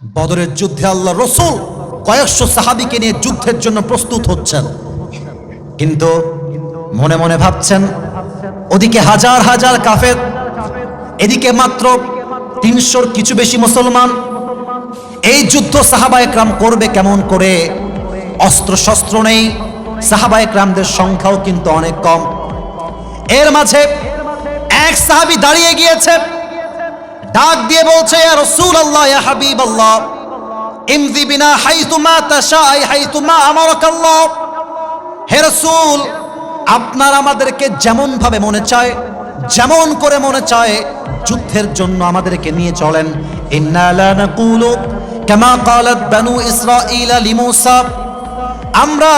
বদরের যুদ্ধে আল্লাহ রসুল কয়েকশো সাহাবিকে নিয়ে যুদ্ধের জন্য প্রস্তুত হচ্ছেন। কিন্তু মনে মনে ভাবছেন, ওদিকে হাজার হাজার কাফের, এদিকে মাত্র তিনশোর কিছু বেশি মুসলমান, এই যুদ্ধ সাহাবা একরাম করবে কেমন করে? অস্ত্র শস্ত্র নেই, সাহাবা একরামদের সংখ্যাও কিন্তু অনেক কম। এর মাঝে এক সাহাবি দাঁড়িয়ে গিয়েছে ডাক দিয়ে বলছে, ইয়া রাসূলুল্লাহ, ইয়া হাবিবাল্লাহ ইমজি বিনা হাইতুমা তাশাই হাইতুমা আমারাকাল্লাহ। হে রাসূল, আপনার আমাদেরকে যেমন ভাবে মনে চায়, যেমন করে মনে চায়, যুদ্ধের জন্য আমাদেরকে নিয়ে চলেন। আমরা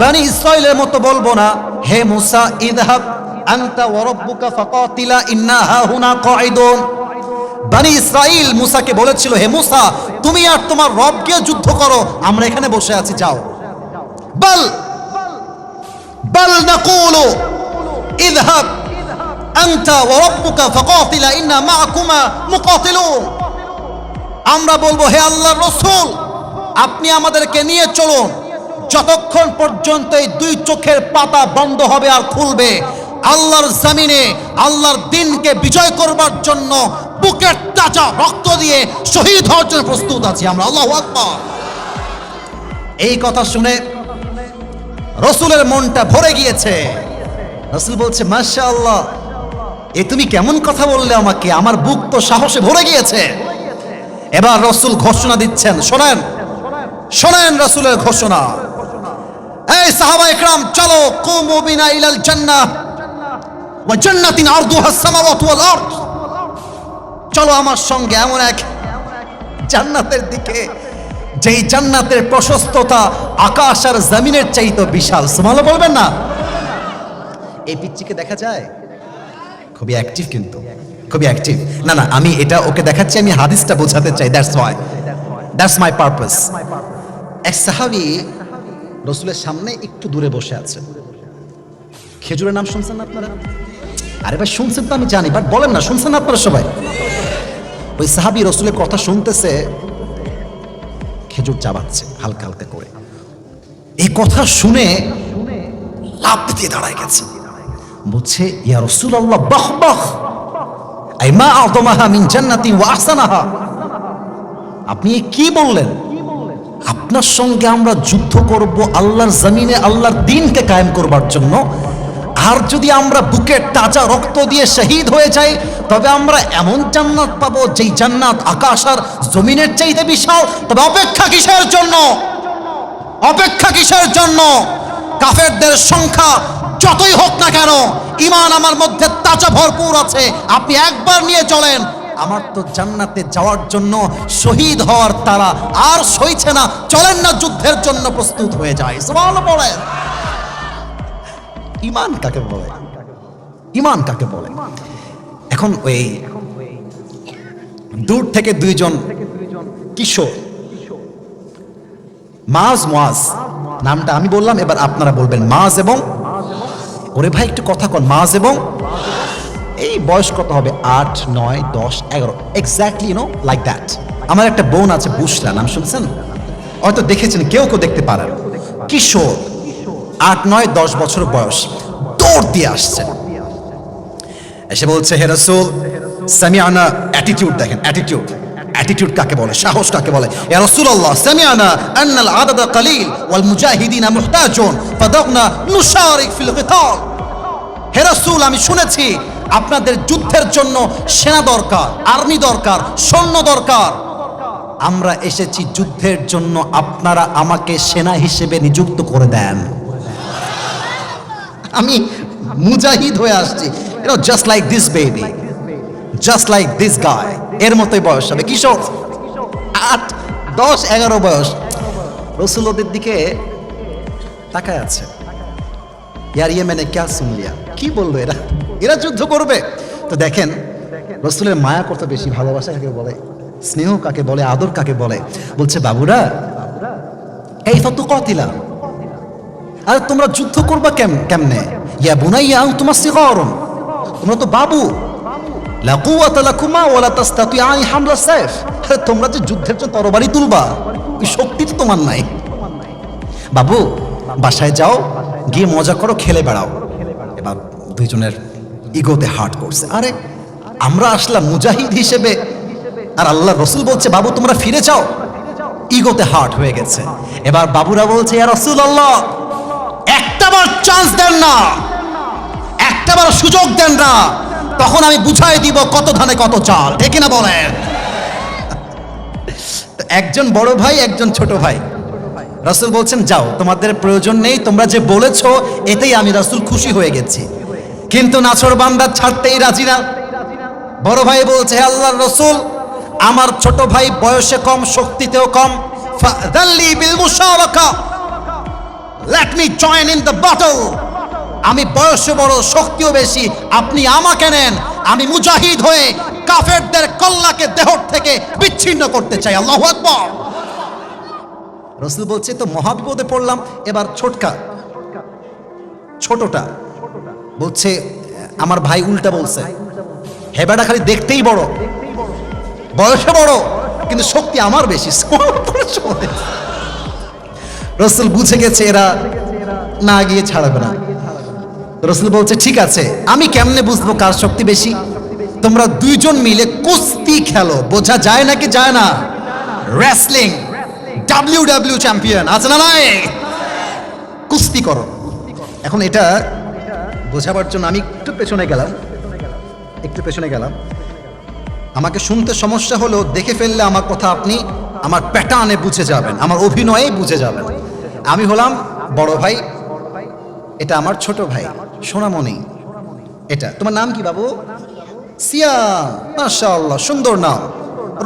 বানি ইসরাইলের মতো বলব না, হে মুসা ইদহাব আনতা ওয়া রাব্বুকা ফাকাতিলা, ইন্না হাহুনা কাঈদুন। বানি ইসরাইল মুসাকে বলেছিল, হে মুসা, তুমি আর তোমার রব গিয়ে যুদ্ধ করো, আমরা এখানে বসে আছি, যাও। বল বল নাকুলু, ইদহাব, আনতা ওয়া রাব্বুকা ফাকাতিলা, ইন্না মাআকুমা মুকাতিলুন। আমরা বলব, হে আল্লাহর রসুল, আপনি আমাদেরকে নিয়ে চলুন। যতক্ষণ পর্যন্ত এই দুই চোখের পাতা বন্ধ হবে আর খুলবে, আল্লাহর জামিনে, আল্লাহর দিনকে বিজয় করবার জন্য বুকের তাজা রক্ত দিয়ে শহীদ হওয়ার জন্য প্রস্তুত আছি আমরা। আল্লাহ আকবার। এই কথা শুনে রসুলের মনটা ভরে গিয়েছে। রসুল বলছে মাশা আল্লাহ এ তুমি কেমন কথা বললে আমাকে? আমার বুক তো সাহসে ভরে গিয়েছে। এবার রসুল ঘোষণা দিচ্ছেন, শোনেন শোনেন রসুলের ঘোষণা। এই সাহাবা একরাম, চলো, কুমু ইলাল জান্নাহ, ওয়া জান্নাতিন আরদুহা সামাওয়াতু ওয়াল আরদ। চলো আমার সঙ্গে এমন এক জান্নাতের দিকে, যেই জান্নাতের প্রশস্ততা আকাশ আর জমিনের চাইতো বিশাল। সুমালো বলবেন না? এই পিচ্চিকে দেখা যায়? খুবই অ্যাক্টিভ কিন্তু, খুবই অ্যাক্টিভ না না, আমি এটা ওকে দেখাচ্ছি, আমি হাদিসটা বোঝাতে চাই that's why that's my purpose এক সাহাবি রসুলের সামনে একটু দূরে বসে আছে। খেজুরের নাম শুনছেন না আপনারা? আরে ভাই, শুনছেন তো আমি জানি বাট বলেন না, শুনছেন না আপনারা সবাই? ওই সাহাবি রসুলের কথা শুনতেছে, খেজুর চাবাচ্ছে হালকা হালকা করে। এই কথা শুনে লাভ দিয়ে দাঁড়ায় গেছে। বলছে, ইয়া রসুল আল্লাহ বাহ বাহ। আই মা আদমাহা মিন জান্নাতি ওয়া আপনি কি বললেন? আপনার সঙ্গে আমরা যুদ্ধ করব আল্লাহর জমিনে, আল্লাহর দিনকে কায়েম করবার জন্য। আর যদি আমরা বুকের তাজা রক্ত দিয়ে শহীদ হয়ে যাই, তবে আমরা এমন জান্নাত পাবো যেই জান্নাত আকাশ আর জমিনের চাইতে বিশাল। তবে অপেক্ষা কিসের জন্য? অপেক্ষা কিসের জন্য? কাফেরদের সংখ্যা যতই হোক না কেন ইমান আমার মধ্যে তাজা ভরপুর আছে। আপনি একবার নিয়ে চলেন। আমার তো জান্নাতে যাওয়ার জন্য শহীদ হওয়ার তারা আর সইছে না। চলেন না যুদ্ধের জন্য প্রস্তুত হয়ে যায় সবাল বলেন। ইমান কাকে বলে? ইমান কাকে বলে? এখন ওই দূর থেকে দুইজন কিশোর, মাজ মোয়াজ নামটা আমি বললাম, এবার আপনারা বলবেন মাজ এবং, ওরে ভাই একটু কথা কন, মাজ এবং, এই বয়স কত হবে? আট, নয়, দশ, এগারো এক্স্যাক্টলি ইউনো লাইক দ্যাট আমার একটা বোন আছে বুসরা, নাম শুনছেন? হয়তো দেখেছেন, কেউ কেউ দেখতে পারেন। কিশোর। আট, নয়, দশ বছর বয়স। দৌড় দিয়ে আসছে। এসে বলছে, হে রসুল সামিয়ানা অ্যাটিটিউড দেখেন অ্যাটিটিউড অ্যাটিটিউড কাকে বলে? সাহস কাকে বলে? ইয়া রাসূলুল্লাহ সামিয়ানা আন্নাল আদাদা কালিল, ওয়াল মুজাহিদিনা মুহতাজুন ফাদাগনা নুশারিক ফিল কিতাল হে রাসূল, আমি শুনেছি আপনাদের যুদ্ধের জন্য সেনা দরকার, আর্মি দরকার, সৈন্য দরকার। আমরা এসেছি যুদ্ধের জন্য, আপনারা আমাকে সেনা হিসেবে নিযুক্ত করে দেন। আমি মুজাহিদ হয়ে আসছি। Just like this baby just like this গায় এর মতোই বয়স হবে। কিশোর, আট, দশ, এগারো বয়স। রসুল ওদের দিকে তাকায় আছে। ইয়ার ইয়ে মানে ক্যা শুন লিয়া? কি বলল এরা? এরা যুদ্ধ করবে। তো দেখেন, রসুলের মায়া কত বেশি ভালোবাসা কাকে বলে? স্নেহ কাকে বলে? আদর কাকে বলে? বলছে, বাবুরা, এই তো কতিলা। আরে তোমরা যুদ্ধ করবা কেম, কেমনে? ইয়া বুনাইয়া তোমার শিখরম তোমরা তো বাবু। তোমরা যে যুদ্ধের জন্য তরবারি তুলবা শক্তি তো তোমার নাই। বাবু, বাসায় যাও, গিয়ে মজা করো, খেলে বেড়াও। এবার দুইজনের ইগোতে হার্ট করছে। আরে, আমরা আসলাম মুজাহিদ হিসেবে। আর আল্লাহ রসুল বলছে, বাবু, তোমরা ফিরে যাও। ইগোতে হার্ট হয়ে গেছে। এবার বাবুরা বলছে, ইয়া রসুল আল্লাহ একটাবার চান্স দেন না। একটাবার সুযোগ দেন না। তখন আমি বুঝাই দিব কত ধানে কত চাল, ঠিক না বলেন? একজন বড় ভাই, একজন ছোট ভাই। রাসূল বলছেন, যাও, তোমাদের প্রয়োজন নেই, তোমরা যে বলেছ, এতেই আমি রাসূল খুশি হয়ে গেছি। কিন্তু নাছর বান্দা ছাড়তেই রাজি না। বড় ভাই বলছে আল্লাহর রসুল, আমার ছোট ভাই বয়সে কম, শক্তিতেও কম। বিল মুশারাকা। Let me join in the battle আমি বয়সে বড়, শক্তিও বেশি। আপনি আমাকে নেন। আমি মুজাহিদ হয়ে কাফেরদের কল্লাকে দেহর থেকে বিচ্ছিন্ন করতে চাই। আল্লাহু আকবার। রসুল বলছে তো মহাবিপদে পড়লাম, এবার ছোটকা। ছোটটা। বলছে, আমার ভাই উল্টা বলছে। হেবাটা খালি দেখতেই বড়। বয়সে বড়, কিন্তু শক্তি আমার বেশি। রসুল বুঝে গেছে এরা না গিয়ে ছাড়াবে না। রসুল বলছে, ঠিক আছে, আমি কেমনে বুঝব কার শক্তি বেশি? তোমরা দুইজন মিলে কুস্তি খেলো। বোঝা যায় নাকি যায় না? রেসলিং ডাব্লিউ ডাব্লিউ চ্যাম্পিয়ন আছে না নাই? কুস্তি করো। এখন এটা বোঝাবার জন্য আমি একটু পেছনে গেলাম। একটু পেছনে গেলাম। আমাকে শুনতে সমস্যা হলেও দেখে ফেললে আমার কথা আপনি আমার প্যাটার্নে বুঝে যাবেন, আমার অভিনয়ে বুঝে যাবেন। আমি হলাম বড় ভাই, এটা আমার ছোট ভাই, সোনামণি। এটা, তোমার নাম কি বাবু? সিয়াম মাশাআল্লাহ, সুন্দর নাম।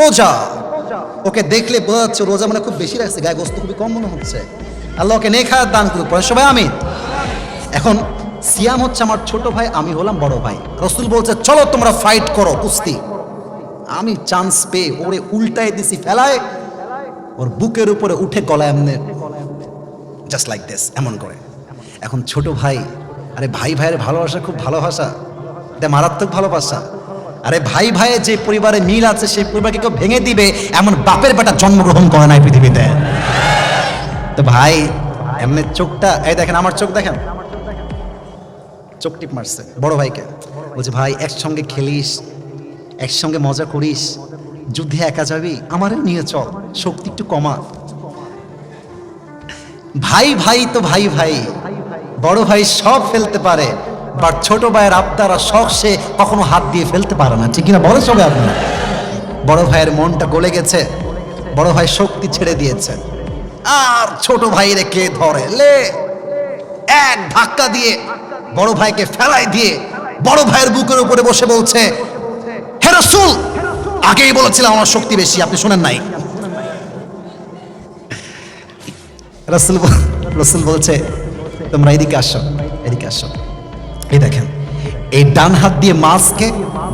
রোজা। ওকে দেখলে বোঝা যাচ্ছে রোজা মানে খুব বেশি রাখছে গায়ে গোস্ত খুবই কম মনে হচ্ছে। আল্লাহ ওকে নেখা দান করুক সবাই আমি এখন, সিয়াম হচ্ছে আমার ছোট ভাই, আমি হলাম বড় ভাই। রসুল বলছে, চলো তোমরা ফাইট করো, কুস্তি। আমি চান্স পেয়ে ওরে উল্টায় দিছি, ফেলায়। ওর বুকের উপরে উঠে গলায় এমনি জাস্ট লাইক দিস এমন করে। এখন ছোট ভাই, আরে ভাই ভাইয়ের ভালোবাসা খুব ভালোবাসা এটা মারাত্মক ভালোবাসা। আরে ভাই ভাইয়ের যে পরিবারে মিল আছে, সেই পরিবারকে কেউ ভেঙে দিবে, এমন বাপের বেটা জন্মগ্রহণ করে নাই পৃথিবীতে। তো ভাই, এমনি চোখটা, এই দেখেন আমার চোখ দেখেন। চোখ টিপ মারছে, বড় ভাইকে। বলছে, ভাই, একসঙ্গে খেলিস, একসঙ্গে মজা করিস, যুদ্ধে একা যাবি আমারও নিয়ে চল, শক্তি একটু কমা। ভাই ভাই তো ভাই ভাই। বড় ভাই সব ফেলতে পারে, বাট ছোট ভাইয়ের আপনারা শখ সে কখনো হাত দিয়ে ফেলতে পারে না। ঠিক কিনা বলে সবাই আপনার? বড় ভাইয়ের মনটা গলে গেছে, বড় ভাই শক্তি ছেড়ে দিয়েছে। আর ছোট ভাই কে ধরে? লে, এক ধাক্কা দিয়ে বড় ভাইকে ফেলাই দিয়ে বড় ভাইয়ের বুকের উপরে বসে বলছে, হে রসুল! আগেই বলেছিলাম আমার শক্তি বেশি, আপনি শোনেন নাই। রসুল রসুল বলছে, তোমরা এদিকে আসো এদিকে আসো। এই দেখেন, এই ডান হাত দিয়ে মাছকে,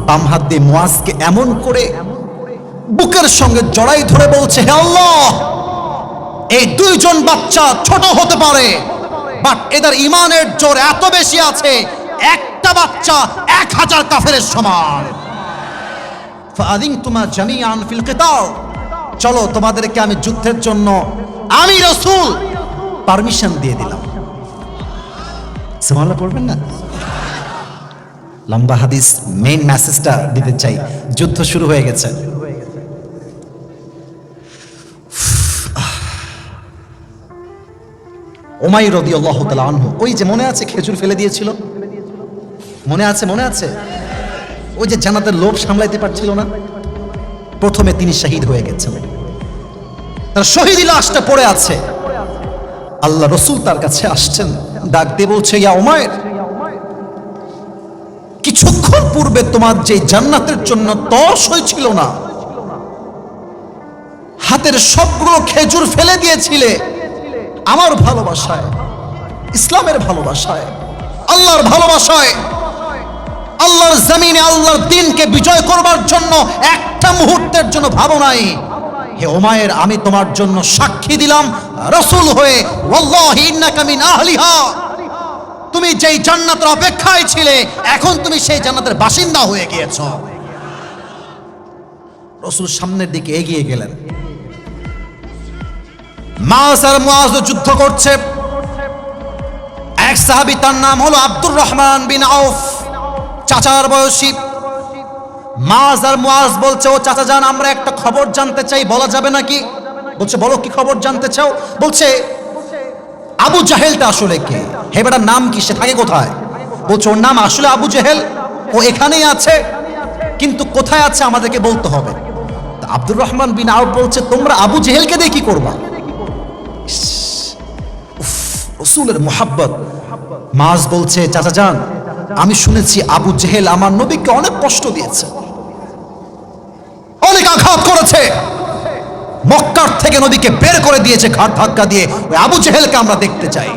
বাম হাত দিয়ে মোয়াজকে এমন করে বুকের সঙ্গে জড়াই ধরে বলছে, হে আল্লাহ, এই দুইজন বাচ্চা ছোট হতে পারে, বাট এদের ইমানের জোর এত বেশি আছে, একটা বাচ্চা এক হাজার কাফের সমান। ফাদিং তোমা জামিয়ান ফিল কিতাল। চলো তোমাদেরকে আমি যুদ্ধের জন্য আমি রসুল। পারমিশন দিয়ে দিলাম। সুবহানাল্লাহ পড়বেন না? লম্বা হাদিস মেইন মেসেজটা দিতে চাই। যুদ্ধ শুরু হয়ে গেছে। ওমাই রদি আল্লাহ আনহু, ওই যে মনে আছে খেজুর ফেলে দিয়েছিল? মনে আছে মনে আছে? ওই যে জানাতের লোভ সামলাইতে পারছিল না? প্রথমে তিনি শহীদ হয়ে গেছেন। তার শহীদ লাশটা পড়ে আছে। আল্লাহ রসুল তার কাছে আসছেন, ডাক দিয়ে বলছে, ইয়া ওমায়ের কিছুক্ষণ পূর্বে তোমার যে জান্নাতের জন্য তস হয়েছিল না, হাতের সবগুলো খেজুর ফেলে দিয়েছিলে আমার ভালোবাসায়, ইসলামের ভালোবাসায়, আল্লাহর ভালোবাসায়। আল্লাহর জমিনে আল্লাহর দিনকে বিজয় করবার জন্য একটা মুহূর্তের জন্য ভাবো নাই। হে ওমায়ের, আমি তোমার জন্য সাক্ষী দিলাম। রসুল হয়ে তুমি যেই জান্নাতের অপেক্ষায় ছিলে, এখন তুমি সেই জান্নাতের বাসিন্দা হয়ে গিয়েছো। রসুল সামনের দিকে এগিয়ে গেলেন। যুদ্ধ করছে। এক সাহাবী, তার নাম হলো আব্দুর রহমান বিন আউফ। চাচার বয়সী। মাজ আর মুআজ বলছে, ও চাচা যান আমরা একটা খবর জানতে চাই, বলা যাবে নাকি? বলছে, বলো, কি খবর জানতে চাও? বলছে, আবু জাহেলটা আসলে কে? হে বেটার নাম কি? সে থাকে কোথায়? বলছে, ওর নাম আসলে আবু জেহেল, ও এখানেই আছে, কিন্তু কোথায় আছে আমাদেরকে বলতে হবে? আব্দুর রহমান বিন আউফ বলছে, তোমরা আবু জেহেলকে দিয়ে কি করবা? রসুলের মোহাব্বত। মাস বলছে, চাচা যান আমি শুনেছি আবু জেহেল আমার নবীকে অনেক কষ্ট দিয়েছে। অনেক আঘাত করেছে। মক্কার থেকে নদীকে বের করে দিয়েছে, ঘাট ধাক্কা দিয়ে। ওই আবু জেহেলকে আমরা দেখতে চাই।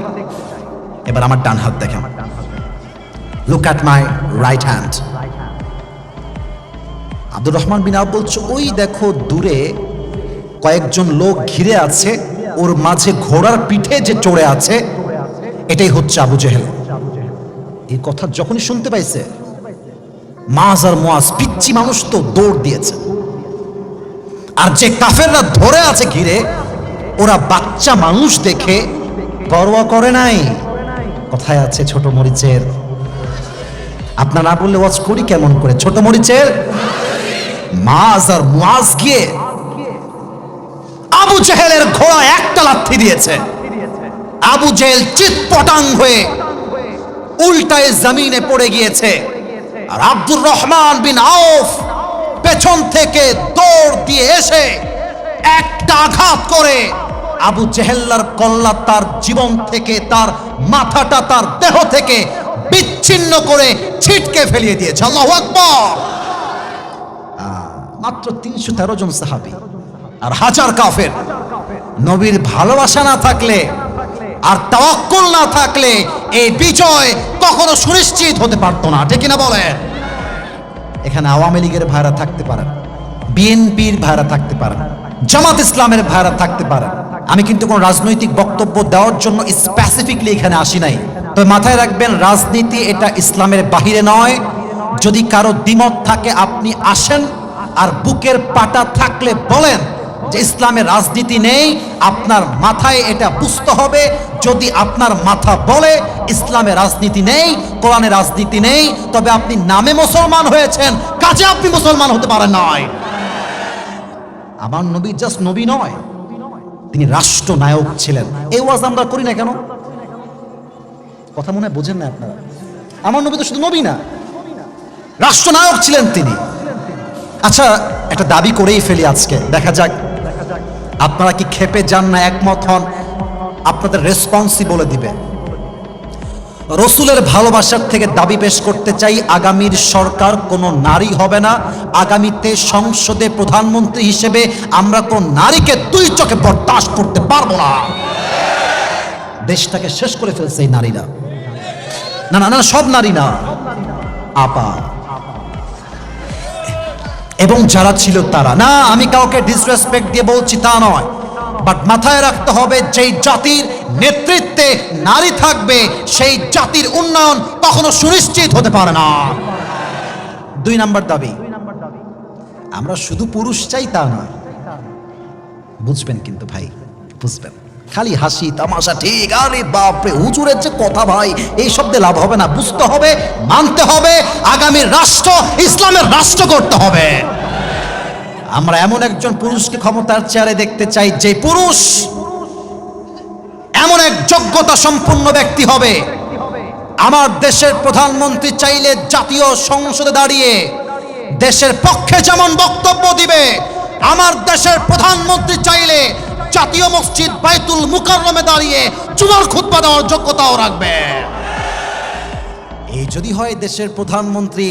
এবার আমার ডান হাত দেখেন। Look at my right hand Abdur Rahman বিন আব বলছে, ওই দেখো দূরে কয়েকজন লোক ঘিরে আছে, ওর মাঝে ঘোড়ার পিঠে যে চড়ে আছে, এটাই হচ্ছে আবু জেহেল। এই কথা যখনই শুনতে পাইছে, মাজ আর মোয়াজ পিচ্ছি মানুষ তো দৌড় দিয়েছে। আর যে কাফেররা ধরে আছে ঘিরে, ওরা বাচ্চা মানুষ দেখে পরোয়া করে নাই। কোথায় আছে ছোট মরিচের? আপনার না বললে ওয়াজ করি কেমন করে? ছোট মরিচের? মাজ আর মুয়াজ গিয়ে আবু জেহেলের ঘোড়া একটা লাথি দিয়েছে। আবু জেহেল চিৎপটাং হয়ে উল্টায় জমিনে পড়ে গিয়েছে। আর আব্দুর রহমান বিন আউফ পেছন থেকে দৌড় দিয়ে এসে একটা আঘাত করে আবু জেহেল্লার কল্লা তার জীবন থেকে, তার মাথাটা, তার দেহ থেকে বিচ্ছিন্ন করে ছিটকে ফেলিয়ে দিয়েছে। আল্লাহু আকবার! মাত্র তিনশো তেরো জন সাহাবি আর হাজার কাফের। নবীর ভালোবাসা না থাকলে আর তাওয়াক্কুল না থাকলে এই বিজয় কখনো সুনিশ্চিত হতে পারতো না। ঠিক না বলেন? এখানে আওয়ামী লীগের ভাইরা থাকতে পারেন। বিএনপির ভাইরা থাকতে পারেন জামাত ইসলামের ভাইরা থাকতে পারেন আমি কিন্তু কোনো রাজনৈতিক বক্তব্য দেওয়ার জন্য স্পেসিফিকলি এখানে আসি নাই। তো মাথায় রাখবেন, রাজনীতি এটা ইসলামের বাহিরে নয়। যদি কারও দ্বিমত থাকে, আপনি আসেন আর বুকের পাটা থাকলে বলেন যে ইসলামের রাজনীতি নেই, আপনার মাথায় এটা বুঝতে হবে। যদি আপনার মাথা বলে ইসলামের রাজনীতি নেই কোরআনের রাজনীতি নেই, তবে আপনি নামে মুসলমান হয়েছেন, কাজে আপনি মুসলমান হতে পারেন নয় আমার নবী জাস্ট নবী নয়। তিনি রাষ্ট্রনায়ক ছিলেন। এই ওয়াজ আমরা করি না কেন? কথা মনে হয় বোঝেন না আপনারা। আমার নবী তো শুধু নবী না। রাষ্ট্রনায়ক ছিলেন তিনি। আচ্ছা একটা দাবি করেই ফেলি আজকে। দেখা যাক। আপনারা কি খেপে যান না, একমত হন? আপনাদের রেসপন্সই বলে দিবে। রসুলের ভালোবাসার থেকে দাবি পেশ করতে চাই, আগামীর সরকার কোনো নারী হবে না। আগামীতে সংসদে প্রধানমন্ত্রী হিসেবে আমরা কোন নারীকে দুই চোখে বরদাস্ত করতে পারব না। দেশটাকে শেষ করে ফেলছে এই নারীরা। না না না, সব নারী না। আপা। এবং যারা ছিল তারা। না, আমি কাউকে ডিসরেসপেক্ট দিয়ে বলছি তা নয়। বাট মাথায় রাখতে হবে, যেই জাতির নেতৃত্বে নারী থাকবে, সেই জাতির উন্নয়ন কখনো সুনিশ্চিত হতে পারে না। দুই নাম্বার দাবি, আমরা শুধু পুরুষ চাই তা নয়। বুঝবেন কিন্তু ভাই, বুঝবেন। খালি হাসি, তামাশা, ঠিক, আরে বাপরে, হুজুরের যে কথা ভাই, এই শব্দে লাভ হবে না। বুঝতে হবে, মানতে হবে, আগামী রাষ্ট্র, ইসলামের রাষ্ট্র করতে হবে। আমরা এমন একজন পুরুষকে ক্ষমতার চেয়ারে দেখতে চাই, যে পুরুষ এক যোগ্যতা সম্পন্ন ব্যক্তি হবে। আমার দেশের প্রধানমন্ত্রী চাইলে জাতীয় সংসদে দাঁড়িয়ে দেশের পক্ষে যেমন বক্তব্য দিবে, আমার দেশের প্রধানমন্ত্রী চাইলে জাতীয় মসজিদ বাইতুল মুকাররমে দাঁড়িয়ে চুমার খুতবা দেওয়ার যোগ্যতাও রাখবে। এই যদি হয় দেশের প্রধানমন্ত্রী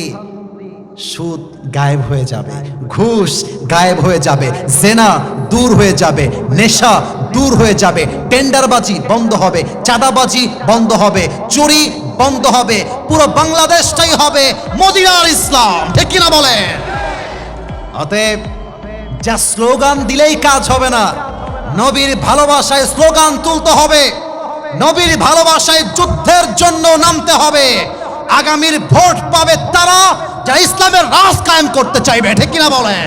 সুদ গায়েব হয়ে যাবে, ঘুষ গায়েব হয়ে যাবে, জেনা দূর হয়ে যাবে, নেশা দূর হয়ে যাবে, টেন্ডারবাজি বন্ধ হবে, চাঁদাবাজি বন্ধ হবে, চুরি বন্ধ হবে, পুরো বাংলাদেশটাই হবে মদিনার ইসলাম। ঠিক কিনা বলে অতএব যা স্লোগান দিলেই কাজ হবে না। নবীর ভালোবাসায় স্লোগান তুলতে হবে। নবীর ভালোবাসায় যুদ্ধের জন্য নামতে হবে। আগামীর ভোট পাবে তারা যারা ইসলামের রাজ কায়েম করতে চাইবে ঠিক কিনা বলেন?